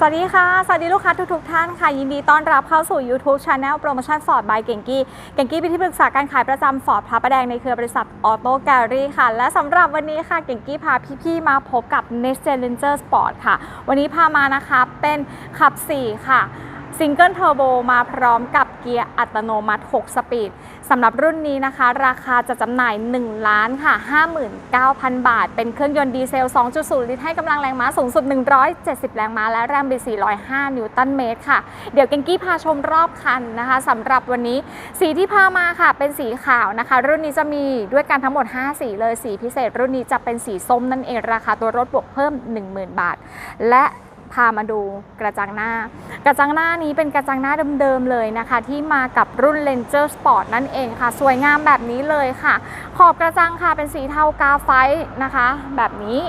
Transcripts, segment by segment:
สวัสดีค่ะ สวัสดีลูกค้าทุกๆท่านค่ะ ยินดีต้อนรับเข้าสู่ YouTube Channel โปรโมชั่นสอดบายเก่งกี้ เก่งกี้เป็นที่ปรึกษาการขายประจำฟอร์ดพระประแดงในเครือบริษัทออโต้แกรี่ค่ะ และสำหรับวันนี้ค่ะ เก่งกี้พาพี่ๆมาพบกับ Next Challenger Sport ค่ะ วันนี้พามานะคะเป็นขับ 4 ค่ะ ซิงเกิลเทอร์โบมาพร้อมกับเกียร์อัตโนมัติ 6 สปีดสำหรับรุ่นนี้นะคะ ราคาจะจำหน่าย 1 ล้านค่ะ 59,000 บาท เป็นเครื่องยนต์ดีเซล 2.0 ลิตรให้กำลังแรงม้าสูงสุด 170 แรงม้า และแรงบิด405 นิวตันเมตรค่ะ เดี๋ยวเกงกี้พาชมรอบคันนะคะสำหรับวันนี้สีที่พามาค่ะ เป็นสีขาวนะคะ รุ่นนี้จะมีด้วยกันทั้งหมด 5 สีเลยสีพิเศษ รุ่นนี้จะเป็นสีส้มนั่นเองราคาตัวรถบวกเพิ่ม 10,000 บาท และ พามาดูกระจังหน้า กระจังหน้านี้เป็นกระจังหน้าเดิมๆเลยนะคะ ที่มากับรุ่น Ranger Sport นั่นเองค่ะ สวยงามแบบนี้เลยค่ะ ขอบกระจังค่ะเป็นสีเทากาไฟนะคะ แบบนี้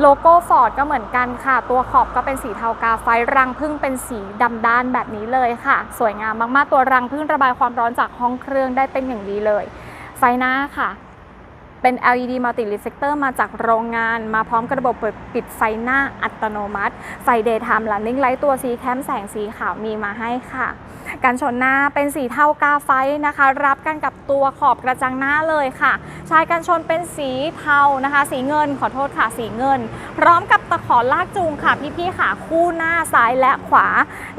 โลโก้ฟอร์ดก็เหมือนกันค่ะ ตัวขอบก็เป็นสีเทากาไฟรังพึ่งเป็นสีดำด้านแบบนี้เลยค่ะ สวยงามมากๆตัวรังพึ่งระบายความร้อนจากห้องเครื่องได้เป็นอย่างดีเลย ไฟหน้าค่ะ เป็น LED Multi Reflector มาจากโรงงาน มาพร้อมกับระบบเปิดปิดไฟหน้าอัตโนมัติ ไฟ Daytime Running Light ตัวสีแคมแสงสีขาวมีมาให้ค่ะ การชนหน้าเป็นสีเทากาไฟนะคะ รับกันกับตัวขอบกระจังหน้าเลยค่ะชายกันชนเป็นสีเทานะคะ สีเงินขอโทษค่ะสีเงิน พร้อมกับตะขอลากจูงค่ะพี่ๆค่ะคู่หน้าซ้ายและขวา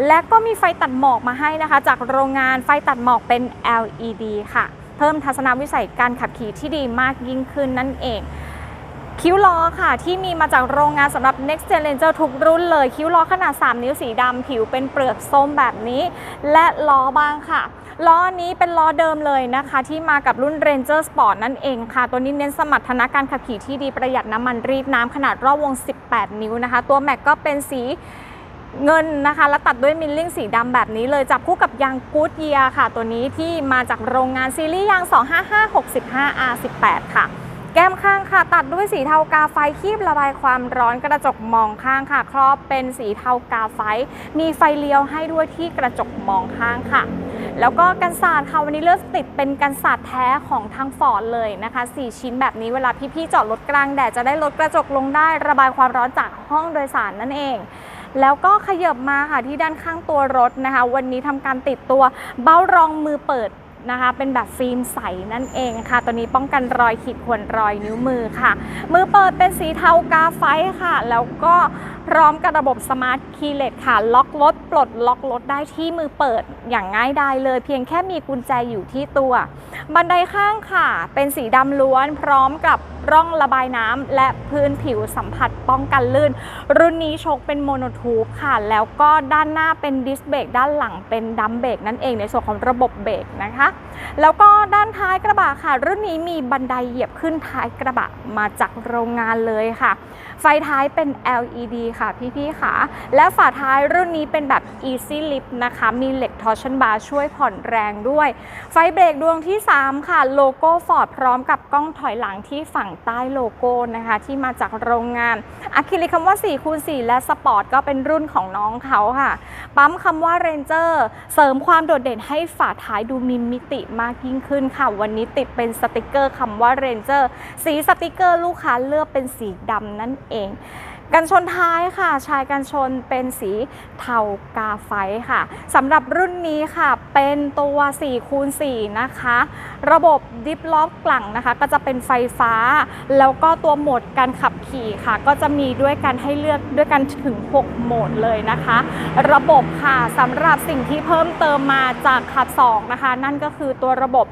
และก็มีไฟตัดหมอกมาให้นะคะ จากโรงงานไฟตัดหมอกเป็น LED ค่ะ พิ่มทัศนวิสัยการขับขี่ที่ดีมากยิ่งขึ้นนั่นเอง คิ้วล้อค่ะ ที่มีมาจากโรงงานสำหรับ Next Gen Ranger ทุกรุ่นเลย คิ้วล้อขนาด 3 นิ้วสีดำผิวเป็นเปลือกส้มแบบนี้ และล้อบางค่ะล้อนี้เป็นล้อเดิมเลยนะคะ ที่มากับรุ่น Ranger Sport นั่นเองค่ะ ตัวนี้เน้นสมรรถนะการขับขี่ที่ดีประหยัดน้ำมันรีดน้ำขนาดรอบวง 18 นิ้วนะคะ ตัวแม็กก็เป็นสี เงินนะคะ แล้วตัดด้วยมิลลิ่งสีดำแบบนี้เลยจับคู่กับยางกูดเยียค่ะ ตัวนี้ที่มาจากโรงงานซีรีส์ยาง 255 65 R18 ค่ะ แก้มข้างค่ะ ตัดด้วยสีเทากาไฟคีบระบายความร้อนกระจกมองข้างค่ะ ครอบเป็นสีเทากาไฟ มีไฟเลี้ยวให้ด้วยที่กระจกมองข้างค่ะ แล้วก็กันศาสตร์ค่ะวันนี้เลือกติดเป็นกันศาสตร์แท้ของทางฟอร์ดเลยนะคะ 4 ชิ้นแบบนี้เวลาพี่ๆจอดรถกลางแดดจะได้ลดกระจกลงได้ระบายความร้อนจากห้องโดยสารนั่นเอง แล้วก็ขยับมาค่ะที่ด้านข้างตัวรถนะคะ วันนี้ทำการติดตัวเบ้ารองมือเปิดนะคะเป็นแบบฟิล์มใสนั่นเองค่ะ ตัวนี้ป้องกันรอยขีดข่วนรอยนิ้วมือค่ะ มือเปิดเป็นสีเทากาไฟค่ะ แล้วก็ พร้อมกับระบบสมาร์ทคีย์เลสค่ะ ล็อกรถปลดล็อกรถได้ที่มือเปิดอย่างง่ายดายเลย เพียงแค่มีกุญแจอยู่ที่ตัว บันไดข้างค่ะ เป็นสีดำล้วนพร้อมกับร่องระบายน้ำและพื้นผิวสัมผัสป้องกันลื่น รุ่นนี้ชคเป็นโมโนทูบค่ะ แล้วก็ด้านหน้าเป็นดิสเบรกด้านหลังเป็นดัมเบรกนั่นเองในส่วนของระบบเบรกนะคะ แล้วก็ด้านท้ายกระบะค่ะ รุ่นนี้มีบันไดเหยียบขึ้นท้ายกระบะมาจากโรงงานเลยค่ะ ไฟท้ายเป็น LED ค่ะพี่ๆค่ะ และฝาท้ายรุ่นนี้เป็นแบบ Easy Lift นะคะ มีเหล็ก Torsion Bar ช่วยผ่อนแรงด้วย ไฟเบรกดวงที่ 3 ค่ะ โลโก้ Ford พร้อมกับกล้องถอยหลังที่ฝั่งใต้โลโก้นะคะ ที่มาจากโรงงานอะคริลิกคำว่า4คูณ4และสปอร์ตก็เป็นรุ่นของน้องเขาค่ะ ปั๊มคำว่า Ranger เสริมความโดดเด่นให้ฝาท้ายดูมีมิติมากยิ่งขึ้นค่ะ วันนี้ติดเป็นสติกเกอร์คำว่า Ranger สีสติกเกอร์ลูกค้าเลือกเป็นสีดำนั่นเอง กันชนท้ายค่ะ ชายกันชนเป็นสีเทากาไฟค่ะสำหรับรุ่นนี้ค่ะ เป็นตัว4คูณ4นะคะ ระบบดิฟล็อกกลังนะคะ ก็จะเป็นไฟฟ้า แล้วก็ตัวโหมดการขับขี่ค่ะ ก็จะมีด้วยกันให้เลือกด้วยกันถึง 6 โหมดเลยนะคะ ระบบค่ะสำหรับสิ่งที่เพิ่มเติมมาจากขับ 2 นะคะ นั่นก็คือตัวระบบ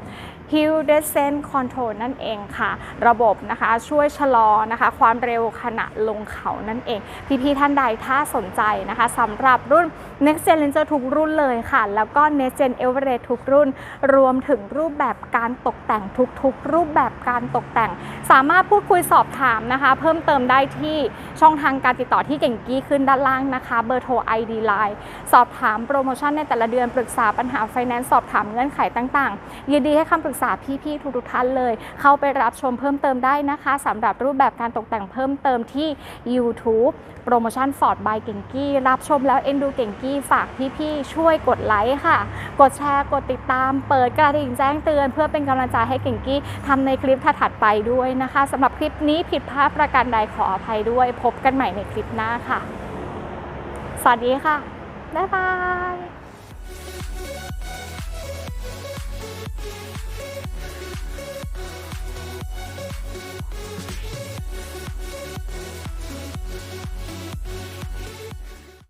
Hill Descent Control นั่นเองค่ะ ระบบนะคะช่วยชะลอนะคะ ความเร็วขณะลงเขานั่นเอง พี่ๆท่านใดถ้าสนใจนะคะสำหรับรุ่น Next Gen Ranger ทุกรุ่นเลยค่ะ แล้วก็ Next Gen Everest ทุกรุ่น รวมถึงรูปแบบการตกแต่งทุกๆ รูปแบบการตกแต่ง สามารถพูดคุยสอบถามนะคะ เพิ่มเติมได้ที่ช่องทางการติดต่อที่เก่งกี้ขึ้นด้านล่างนะคะ เบอร์โทร ID Line สอบถามโปรโมชั่นในแต่ละเดือนปรึกษาปัญหาไฟแนนซ์สอบถามเงื่อนไขต่างๆยินดีให้คำปรึกษาพี่ๆทุกๆท่านเลย เข้าไปรับชมเพิ่มเติมได้นะคะสำหรับรูปแบบการตกแต่งเพิ่มเติมที่ YouTube โปรโมชั่น Ford by เก่งกี้รับชมแล้วเอ็นดูเก่งกี้ฝากพี่ๆช่วยกดไลค์ค่ะ กดแชร์กดติดตาม เปิดกระดิ่งแจ้งเตือน เพื่อเป็นกำลังใจให้เก่งกี้ทำในคลิปถัดไปด้วยนะคะสำหรับคลิปนี้ผิดพลาดประการใดขออภัยด้วย พบกันใหม่ในคลิปหน้าค่ะ สวัสดีค่ะ บ๊ายบาย